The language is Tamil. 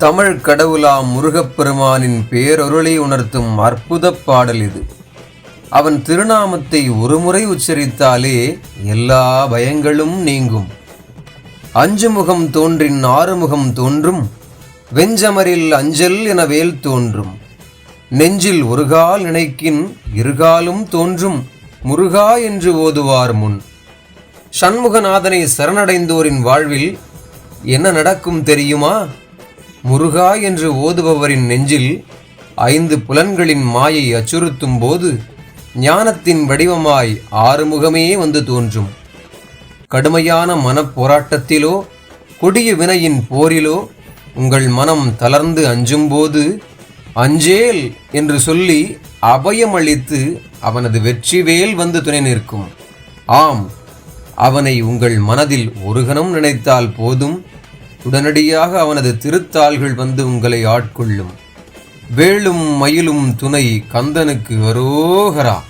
தமிழ் கடவுளாம் முருகப்பெருமானின் பேரொருளை உணர்த்தும் அற்புதப் பாடல் இது. அவன் திருநாமத்தை ஒருமுறை உச்சரித்தாலே எல்லா பயங்களும் நீங்கும். அஞ்சு முகம் தோன்றின் ஆறுமுகம் தோன்றும் வெஞ்சமரில் அஞ்சல் என வேல் தோன்றும். நெஞ்சில் ஒரு கால் நினைக்கின் இருகாலும் தோன்றும் முருகா என்று ஓதுவார் முன். சண்முகநாதனை சரணடைந்தோரின் வாழ்வில் என்ன நடக்கும் தெரியுமா? முருகா என்று ஓதுபவரின் நெஞ்சில் ஐந்து புலன்களின் மாயை அச்சுறுத்தும் போது ஞானத்தின் வடிவமாய் ஆறுமுகமே வந்து தோன்றும். கடுமையான மனப்போராட்டத்திலோ கொடிய வினையின் போரிலோ உங்கள் மனம் தளர்ந்து அஞ்சும்போது அஞ்சேல் என்று சொல்லி அபயமளித்து அவனது வெற்றிவேல் வந்து துணை நிற்கும். ஆம் அவனை உங்கள் மனதில் ஒரு கணம் நினைத்தால் போதும். உடனடியாக அவனது திருத்தாள்கள் வந்து உங்களை ஆட்கொள்ளும். வேலும் மயிலும் துணை கந்தனுக்கு வரோகரா.